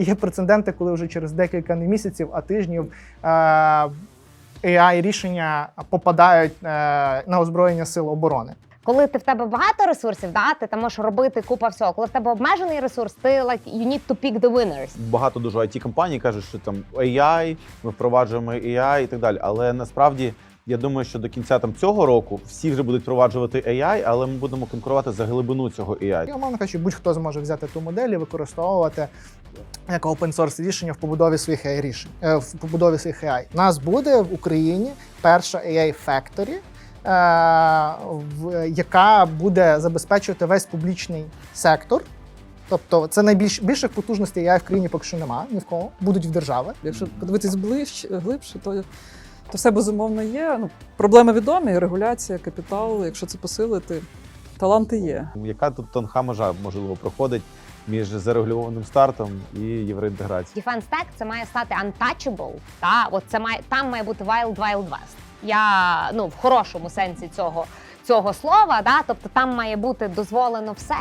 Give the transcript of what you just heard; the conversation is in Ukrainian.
є прецеденти, коли вже через декілька не місяців, а тижнів е, AI рішення попадають е, на озброєння сил оборони. Коли ти в тебе багато ресурсів, да, ти там можеш робити купа всього. Коли в тебе обмежений ресурс, ти like you need to pick the winners. Багато дуже it компаній кажуть, що там AI, ми впроваджуємо AI і так далі. Але насправді я думаю, що до кінця там цього року всі вже будуть впроваджувати AI, але ми будемо конкурувати за глибину цього AI. І, умовно кажучи, будь-хто зможе взяти ту модель і використовувати як open source рішення в побудові своїх AI рішень, е, в побудові своїх AI. У нас буде в Україні перша AI Factory, яка буде забезпечувати весь публічний сектор. Тобто це найбільш більших потужностей AI в країні поки що немає ні в кого, будуть в держави. Якщо подивитись ближче, глибше, то, то все безумовно є. Ну, проблеми відомі, регуляція, капітал, якщо це посилити, таланти є. Яка тут тонка межа можливо проходить між зарегульованим стартом і євроінтеграцією? Defense Tech це має стати untouchable. Та от це має там має бути wild wild west. Я ну в хорошому сенсі цього, цього слова, да, тобто там має бути дозволено все.